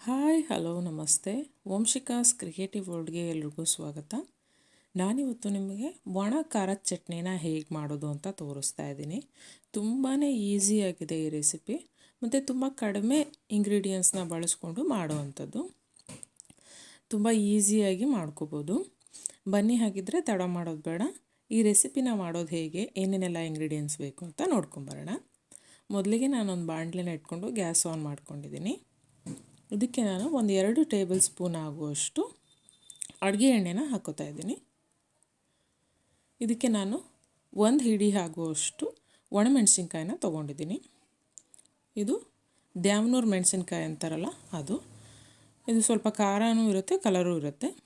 Hi, hello, ನಮಸ್ತೆ. ವಂಶಿಕಾಸ್ creative ವರ್ಲ್ಡ್ಗೆ ಎಲ್ರಿಗೂ ಸ್ವಾಗತ. ನಾನಿವತ್ತು ನಿಮಗೆ ಒಣ ಖಾರದ ಚಟ್ನಿನ ಹೇಗೆ ಮಾಡೋದು ಅಂತ ತೋರಿಸ್ತಾ ಇದ್ದೀನಿ. ತುಂಬಾ ಈಸಿಯಾಗಿದೆ ಈ ರೆಸಿಪಿ. ಮತ್ತು ತುಂಬ ಕಡಿಮೆ ಇಂಗ್ರೀಡಿಯೆಂಟ್ಸ್ನ ಬಳಸ್ಕೊಂಡು ಮಾಡೋವಂಥದ್ದು. ತುಂಬ ಈಸಿಯಾಗಿ ಮಾಡ್ಕೋಬೋದು. ಬನ್ನಿ, ಹಾಗಿದ್ರೆ ತಡ ಮಾಡೋದು ಬೇಡ. ಈ ರೆಸಿಪಿನ ಮಾಡೋದು ಹೇಗೆ, ಏನೇನೆಲ್ಲ ಇಂಗ್ರೀಡಿಯೆಂಟ್ಸ್ ಬೇಕು ಅಂತ ನೋಡ್ಕೊಂಬರೋಣ ಮೊದಲಿಗೆ ನಾನೊಂದು ಬಾಣಲೆನ ಇಟ್ಕೊಂಡು ಗ್ಯಾಸ್ ಆನ್ ಮಾಡ್ಕೊಂಡಿದ್ದೀನಿ. ಇದಕ್ಕೆ ನಾನು ಒಂದು ಎರಡು ಟೇಬಲ್ ಸ್ಪೂನ್ ಆಗುವಷ್ಟು ಅಡುಗೆ ಎಣ್ಣೆನ ಹಾಕೋತಾ ಇದ್ದೀನಿ. ಇದಕ್ಕೆ ನಾನು ಒಂದು ಹಿಡಿ ಆಗುವಷ್ಟು ಒಣಮೆಣಸಿನ್ಕಾಯಿನ ತೊಗೊಂಡಿದ್ದೀನಿ. ಇದು ದ್ಯಾಮನೂರು ಮೆಣಸಿನ್ಕಾಯಿ ಅಂತಾರಲ್ಲ ಅದು. ಇದು ಸ್ವಲ್ಪ ಖಾರನೂ ಇರುತ್ತೆ, ಕಲರೂ ಇರುತ್ತೆ.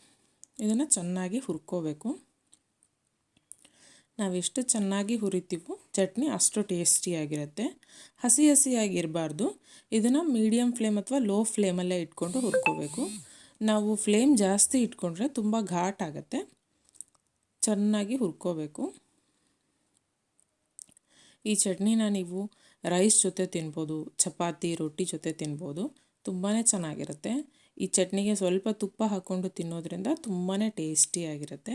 ಇದನ್ನು ಚೆನ್ನಾಗಿ ಹುರ್ಕೋಬೇಕು. ನಾವು ಎಷ್ಟು ಚೆನ್ನಾಗಿ ಹುರಿತೀವೋ ಚಟ್ನಿ ಅಷ್ಟು ಟೇಸ್ಟಿಯಾಗಿರುತ್ತೆ ಹಸಿ ಹಸಿಯಾಗಿರಬಾರ್ದು. ಇದನ್ನು ಮೀಡಿಯಮ್ ಫ್ಲೇಮ್ ಅಥವಾ ಲೋ ಫ್ಲೇಮಲ್ಲೇ ಇಟ್ಕೊಂಡು ಹುರ್ಕೋಬೇಕು. ನಾವು ಫ್ಲೇಮ್ ಜಾಸ್ತಿ ಇಟ್ಕೊಂಡ್ರೆ ತುಂಬ ಘಾಟ್ ಆಗುತ್ತೆ. ಚೆನ್ನಾಗಿ ಹುರ್ಕೋಬೇಕು. ಈ ಚಟ್ನಿನ ನೀವು ರೈಸ್ ಜೊತೆ ತಿನ್ಬೋದು, ಚಪಾತಿ, ರೊಟ್ಟಿ ಜೊತೆ ತಿನ್ಬೋದು ತುಂಬಾ ಚೆನ್ನಾಗಿರುತ್ತೆ. ಈ ಚಟ್ನಿಗೆ ಸ್ವಲ್ಪ ತುಪ್ಪ ಹಾಕ್ಕೊಂಡು ತಿನ್ನೋದ್ರಿಂದ ತುಂಬಾ ಟೇಸ್ಟಿಯಾಗಿರುತ್ತೆ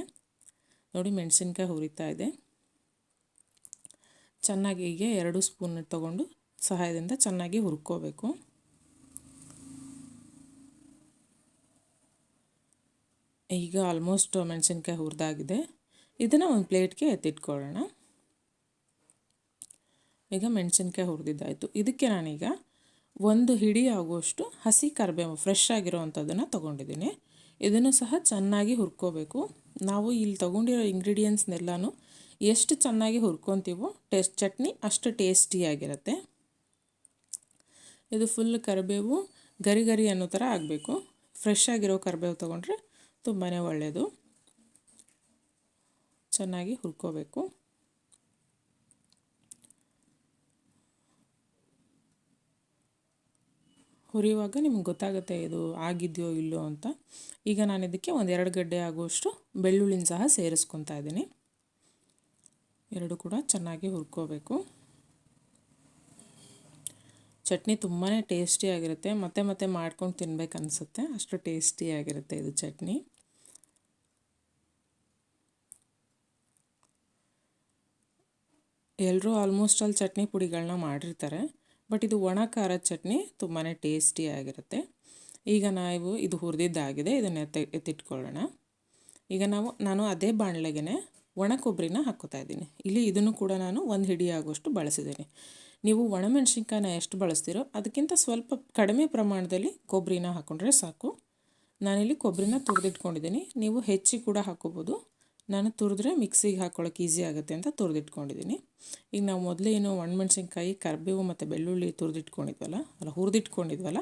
ನೋಡಿ ಮೆಣಸಿನ್ಕಾಯಿ ಹುರಿತಾ ಇದೆ. ಚೆನ್ನಾಗಿ ಹೀಗೆ ಎರಡು ಸ್ಪೂನ್ ತಗೊಂಡು ಸಹಾಯದಿಂದ ಚೆನ್ನಾಗಿ ಹುರ್ಕೋಬೇಕು. ಈಗ ಆಲ್ಮೋಸ್ಟ್ ಮೆಣಸಿನ್ಕಾಯಿ ಹುರಿದಾಗಿದೆ. ಇದನ್ನು ಒಂದು ಪ್ಲೇಟ್ಗೆ ಎತ್ತಿಟ್ಕೊಳ್ಳೋಣ. ಈಗ ಮೆಣಸಿನ್ಕಾಯಿ ಹುರಿದಿದ್ದಾಯಿತು. ಇದಕ್ಕೆ ನಾನೀಗ ಒಂದು ಹಿಡಿ ಆಗುವಷ್ಟು ಹಸಿ ಕರಿಬೇವು ಫ್ರೆಶ್ ಆಗಿರೋವಂಥದ್ದನ್ನು ತೊಗೊಂಡಿದ್ದೀನಿ. ಇದನ್ನು ಸಹ ಚೆನ್ನಾಗಿ ಹುರ್ಕೋಬೇಕು. ನಾವು ಇಲ್ಲಿ ತೊಗೊಂಡಿರೋ ಇಂಗ್ರೀಡಿಯೆಂಟ್ಸ್ನೆಲ್ಲನೂ ಎಷ್ಟು ಚೆನ್ನಾಗಿ ಹುರ್ಕೊತೀವೋ ಟೇಸ್ಟ್ ಚಟ್ನಿ ಅಷ್ಟು ಟೇಸ್ಟಿಯಾಗಿರುತ್ತೆ ಇದು ಫುಲ್ ಕರಿಬೇವು, ಗರಿ ಗರಿ ಅನ್ನೋ ಥರ ಆಗಬೇಕು. ಫ್ರೆಶ್ ಆಗಿರೋ ಕರಿಬೇವು ತೊಗೊಂಡ್ರೆ ತುಂಬಾ ಒಳ್ಳೆಯದು ಚೆನ್ನಾಗಿ ಹುರ್ಕೋಬೇಕು. ಹುರಿಯುವಾಗ ನಿಮ್ಗೆ ಗೊತ್ತಾಗುತ್ತೆ ಇದು ಆಗಿದೆಯೋ ಇಲ್ಲೋ ಅಂತ. ಈಗ ನಾನು ಇದಕ್ಕೆ ಒಂದು ಎರಡು ಗಡ್ಡೆ ಆಗುವಷ್ಟು ಬೆಳ್ಳುಳ್ಳಿನ ಸಹ ಸೇರಿಸ್ಕೊತಾ ಇದ್ದೀನಿ. ಎರಡು ಕೂಡ ಚೆನ್ನಾಗಿ ಹುರ್ಕೋಬೇಕು. ಚಟ್ನಿ ತುಂಬಾ ಟೇಸ್ಟಿಯಾಗಿರುತ್ತೆ ಮತ್ತೆ ಮತ್ತೆ ಮಾಡ್ಕೊಂಡು ತಿನ್ಬೇಕು ಅನಿಸುತ್ತೆ. ಅಷ್ಟು ಟೇಸ್ಟಿಯಾಗಿರುತ್ತೆ ಇದು ಚಟ್ನಿ. ಎಲ್ಲರೂ ಆಲ್ಮೋಸ್ಟ್ ಅಲ್ಲಿ ಚಟ್ನಿ ಪುಡಿಗಳನ್ನ ಮಾಡಿರ್ತಾರೆ. ಬಟ್ ಇದು ಒಣ ಖಾರದ ಚಟ್ನಿ ತುಂಬಾ ಟೇಸ್ಟಿಯಾಗಿರುತ್ತೆ ಈಗ ನಾವು ಇದು ಹುರಿದಿದ್ದಾಗಿದೆ. ಇದನ್ನು ಎತ್ತ ಎತ್ತಿಟ್ಕೊಳ್ಳೋಣ ಈಗ ನಾವು, ನಾನು ಅದೇ ಬಾಣಲೆಗೆ ಒಣ ಕೊಬ್ಬರಿನ ಹಾಕ್ಕೋತಾ ಇದ್ದೀನಿ. ಇಲ್ಲಿ ಇದನ್ನು ಕೂಡ ನಾನು ಒಂದು ಹಿಡಿಯಾಗುವಷ್ಟು ಬಳಸಿದ್ದೀನಿ. ನೀವು ಒಣಮೆಣ್ಸಿನ್ಕಾಯಿನ ಎಷ್ಟು ಬಳಸ್ತೀರೋ ಅದಕ್ಕಿಂತ ಸ್ವಲ್ಪ ಕಡಿಮೆ ಪ್ರಮಾಣದಲ್ಲಿ ಕೊಬ್ಬರಿನ ಹಾಕ್ಕೊಂಡ್ರೆ ಸಾಕು. ನಾನಿಲ್ಲಿ ಕೊಬ್ಬರಿನ ತುರಿದಿಟ್ಕೊಂಡಿದ್ದೀನಿ. ನೀವು ಹೆಚ್ಚಿ ಕೂಡ ಹಾಕೋಬೋದು. ನಾನು ತುರಿದ್ರೆ ಮಿಕ್ಸಿಗೆ ಹಾಕ್ಕೊಳ್ಳೋಕೆ ಈಸಿ ಆಗುತ್ತೆ ಅಂತ ತುರಿದಿಟ್ಕೊಂಡಿದ್ದೀನಿ. ಈಗ ನಾವು ಮೊದಲೇ ಏನು ಒಣಮೆಣ್ಸಿನ್ಕಾಯಿ, ಕರಿಬೇವು ಮತ್ತು ಬೆಳ್ಳುಳ್ಳಿ ತುರಿದಿಟ್ಕೊಂಡಿದ್ವಲ್ಲ, ಅಲ್ಲ ಹುರಿದಿಟ್ಕೊಂಡಿದ್ವಲ್ಲ,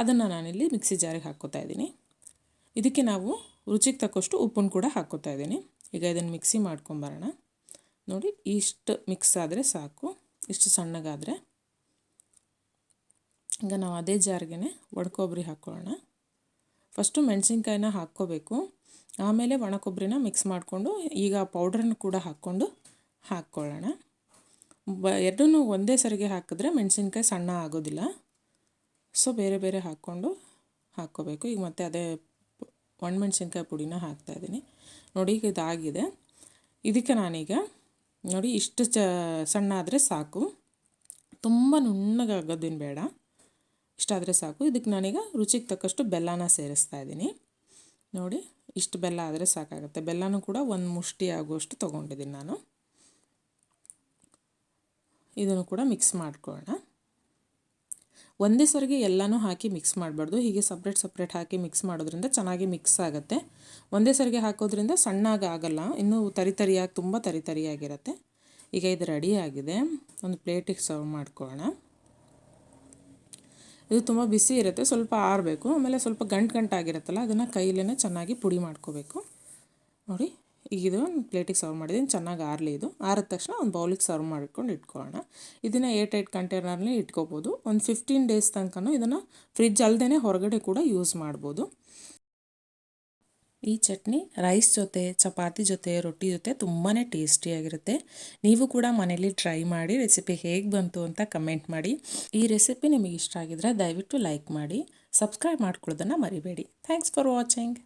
ಅದನ್ನು ನಾನಿಲ್ಲಿ ಮಿಕ್ಸಿ ಜಾರಿಗೆ ಹಾಕ್ಕೋತಾ ಇದ್ದೀನಿ. ಇದಕ್ಕೆ ನಾವು ರುಚಿಗೆ ತಕ್ಕಷ್ಟು ಉಪ್ಪನ್ನು ಕೂಡ ಹಾಕ್ಕೋತಾ ಇದ್ದೀನಿ. ಈಗ ಇದನ್ನು ಮಿಕ್ಸಿ ಮಾಡ್ಕೊಂಬರೋಣ ನೋಡಿ, ಇಷ್ಟು ಮಿಕ್ಸ್ ಆದರೆ ಸಾಕು, ಇಷ್ಟು ಸಣ್ಣಗಾದರೆ. ಈಗ ನಾವು ಅದೇ ಜಾರ್ಗೆ ಒಣಕೊಬ್ಬರಿ ಹಾಕ್ಕೊಳ್ಳೋಣ ಫಸ್ಟು ಮೆಣಸಿನ್ಕಾಯಿನ ಹಾಕ್ಕೋಬೇಕು. ಆಮೇಲೆ ಒಣ ಕೊಬ್ಬರಿನ ಮಿಕ್ಸ್ ಮಾಡಿಕೊಂಡು ಈಗ ಪೌಡ್ರನ್ನು ಕೂಡ ಹಾಕ್ಕೊಂಡು ಹಾಕ್ಕೊಳ್ಳೋಣ ಬ ಎರಡೂ ಒಂದೇ ಸರಿಗೆ ಹಾಕಿದ್ರೆ ಮೆಣಸಿನ್ಕಾಯಿ ಸಣ್ಣ ಆಗೋದಿಲ್ಲ. ಸೊ ಬೇರೆ ಬೇರೆ ಹಾಕ್ಕೊಂಡು ಹಾಕ್ಕೋಬೇಕು. ಈಗ ಮತ್ತೆ ಅದೇ ಒಣಮೆಣ್ಸಿನ್ಕಾಯಿ ಪುಡಿನ ಹಾಕ್ತಾಯಿದ್ದೀನಿ ನೋಡಿ ಈಗ ಇದಾಗಿದೆ. ಇದಕ್ಕೆ ನಾನೀಗ ನೋಡಿ ಇಷ್ಟು ಚ ಸಣ್ಣ ಆದರೆ ಸಾಕು. ತುಂಬ ನುಣ್ಣಗಾಗೋದೇನು ಬೇಡ. ಇಷ್ಟಾದರೆ ಸಾಕು. ಇದಕ್ಕೆ ನಾನೀಗ ರುಚಿಗೆ ತಕ್ಕಷ್ಟು ಬೆಲ್ಲನ ಸೇರಿಸ್ತಾ ಇದ್ದೀನಿ. ನೋಡಿ ಇಷ್ಟು ಬೆಲ್ಲ ಆದರೆ ಸಾಕಾಗುತ್ತೆ. ಬೆಲ್ಲನೂ ಕೂಡ ಒಂದು ಮುಷ್ಟಿ ಆಗುವಷ್ಟು ತೊಗೊಂಡಿದ್ದೀನಿ ನಾನು. ಇದನ್ನು ಕೂಡ ಮಿಕ್ಸ್ ಮಾಡ್ಕೊಳ್ಳೋಣ. ಒಂದೇ ಸರಿಗೆ ಎಲ್ಲನೂ ಹಾಕಿ ಮಿಕ್ಸ್ ಮಾಡಬಾರ್ದು. ಹೀಗೆ ಸಪ್ರೇಟ್ ಸಪ್ರೇಟ್ ಹಾಕಿ ಮಿಕ್ಸ್ ಮಾಡೋದ್ರಿಂದ ಚೆನ್ನಾಗಿ ಮಿಕ್ಸ್ ಆಗುತ್ತೆ. ಒಂದೇ ಸರಿಗೆ ಹಾಕೋದ್ರಿಂದ ಸಣ್ಣಾಗಿ ಆಗಲ್ಲ. ಇನ್ನೂ ತರಿ ತರಿಯಾಗಿ, ತುಂಬ ತರಿ ತರಿಯಾಗಿರುತ್ತೆ. ಈಗ ಇದು ರೆಡಿ ಆಗಿದೆ. ಒಂದು ಪ್ಲೇಟಿಗೆ ಸರ್ವ್ ಮಾಡ್ಕೊಳ್ಳೋಣ. ಇದು ತುಂಬ ಬಿಸಿ ಇರುತ್ತೆ. ಸ್ವಲ್ಪ ಆರಬೇಕು. ಆಮೇಲೆ ಸ್ವಲ್ಪ ಗಂಟು ಗಂಟಾಗಿರುತ್ತಲ್ಲ, ಅದನ್ನು ಕೈಲೇ ಚೆನ್ನಾಗಿ ಪುಡಿ ಮಾಡ್ಕೋಬೇಕು. ನೋಡಿ. ಇದು ಪ್ಲೇಟಿಗೆ ಸರ್ವ್ ಮಾಡಿದ್ದೀನಿ ಚೆನ್ನಾಗಿ ಆರಲಿ ಇದು. ಆರಿದ ತಕ್ಷಣ ಒಂದು ಬೌಲಿಗೆ ಸರ್ವ್ ಮಾಡ್ಕೊಂಡು ಇಟ್ಕೊಳ್ಳೋಣ. ಇದನ್ನು ಏಟ್ ಏಟ್ ಕಂಟೈನರ್ನಲ್ಲಿ ಇಟ್ಕೋಬೋದು. ಒಂದು ಫಿಫ್ಟೀನ್ ಡೇಸ್ ತನಕನೂ ಇದನ್ನು ಫ್ರಿಜ್ ಅಲ್ಲದೇ ಹೊರಗಡೆ ಕೂಡ ಯೂಸ್ ಮಾಡ್ಬೋದು. ಈ ಚಟ್ನಿ ರೈಸ್ ಜೊತೆ, ಚಪಾತಿ ಜೊತೆ, ರೊಟ್ಟಿ ಜೊತೆ ತುಂಬಾ ಟೇಸ್ಟಿಯಾಗಿರುತ್ತೆ. ನೀವು ಕೂಡ ಮನೇಲಿ ಟ್ರೈ ಮಾಡಿ, ರೆಸಿಪಿ ಹೇಗೆ ಬಂತು ಅಂತ ಕಮೆಂಟ್ ಮಾಡಿ. ಈ ರೆಸಿಪಿ ನಿಮಗೆ ಇಷ್ಟ ಆಗಿದ್ರೆ ದಯವಿಟ್ಟು ಲೈಕ್ ಮಾಡಿ, ಸಬ್ಸ್ಕ್ರೈಬ್ ಮಾಡ್ಕೊಳ್ಳೋದನ್ನು ಮರಿಬೇಡಿ. Thanks for watching.